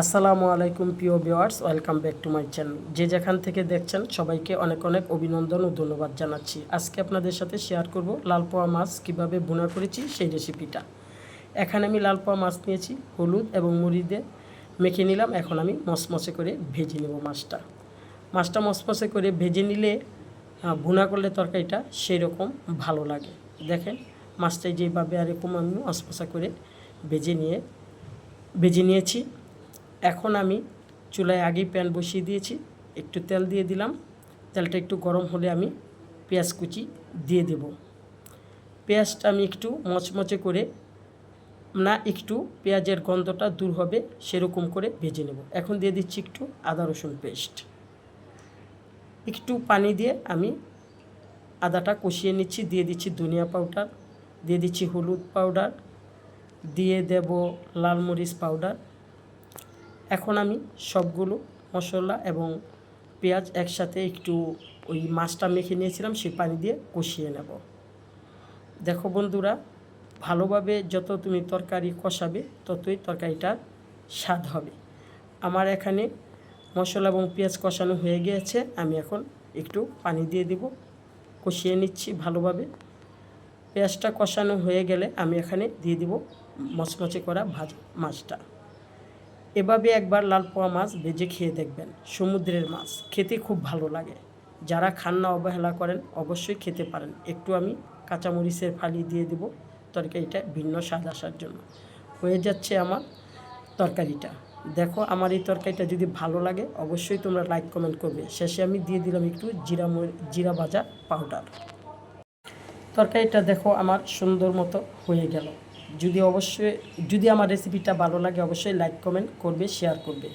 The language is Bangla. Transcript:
আসসালামু আলাইকুম প্রিয় viewers, welcome back to my channel. যে যেখান থেকে দেখছেন, সবাইকে অনেক অনেক অভিনন্দন ও ধন্যবাদ জানাচ্ছি। আজকে আপনাদের সাথে শেয়ার করব লাল পোয়া মাছ কীভাবে বোনা করেছি সেই রেসিপিটা এখানে আমি লাল পোয়া মাছ নিয়েছি, হলুদ এবং মুড়ি দিয়ে মেখে নিলাম। এখন আমি মচমচে করে ভেজে নেব মাছটা। মাছটা মচমচে করে ভেজে নিলে ভুনা করলে তরকারিটা সেই রকম ভালো লাগে। দেখেন, মাছটা যেভাবে আর এরকম আমি মচমচা করে ভেজে নিয়ে, ভেজে নিয়েছি। এখন আমি চুলায় আগেই প্যান বসিয়ে দিয়েছি, একটু তেল দিয়ে দিলাম। তেলটা একটু গরম হলে আমি পেঁয়াজ কুচি দিয়ে দেব। পেঁয়াজটা আমি একটু মচমচে করে না একটু পেঁয়াজের গন্ধটা দূর হবে সেরকম করে ভেজে নেব। এখন দিয়ে দিচ্ছি একটু আদা রসুন পেস্ট। একটু পানি দিয়ে আমি আদাটা কষিয়ে নিচ্ছি। দিয়ে দিচ্ছি ধনিয়া পাউডার, দিয়ে দিচ্ছি হলুদ পাউডার, দিয়ে দেব লাল মরিচ পাউডার এখন আমি সবগুলো মশলা এবং পেঁয়াজ একসাথে একটু ওই মাছটা মেখে নিয়েছিলাম সেই পানি দিয়ে কষিয়ে নেব। দেখো বন্ধুরা, ভালোভাবে যত তুমি তরকারি কষাবে, ততই তরকারিটার স্বাদ হবে। আমার এখানে মশলা এবং পেঁয়াজ কষানো হয়ে গিয়েছে, আমি এখন একটু পানি দিয়ে দিব, কষিয়ে নিচ্ছি ভালোভাবে। পেঁয়াজটা কষানো হয়ে গেলে আমি এখানে দিয়ে দিব মচমচে করা ভাজা মাছটা। এভাবে একবার লাল পোয়া মাছ ভেজে খেয়ে দেখবেন, সমুদ্রের মাছ। খেতে খুব ভালো লাগে। যারা খান না অবহেলা করেন, অবশ্যই খেতে পারেন। একটু আমি কাঁচামরিচের ফালি দিয়ে দেব তরকারিটা ভিন্ন স্বাদ আসার জন্য। হয়ে যাচ্ছে আমার তরকারিটা। দেখো আমার এই তরকারিটা যদি ভালো লাগে, অবশ্যই তোমরা লাইক, কমেন্ট করবে। শেষে আমি দিয়ে দিলাম একটু জিরা জিরা ভাজা পাউডার। তরকারিটা দেখো আমার সুন্দর মতো হয়ে গেল। যদি অবশ্যই যদি আমার রেসিপিটা ভালো লাগে অবশ্যই লাইক কমেন্ট করবে শেয়ার করবে।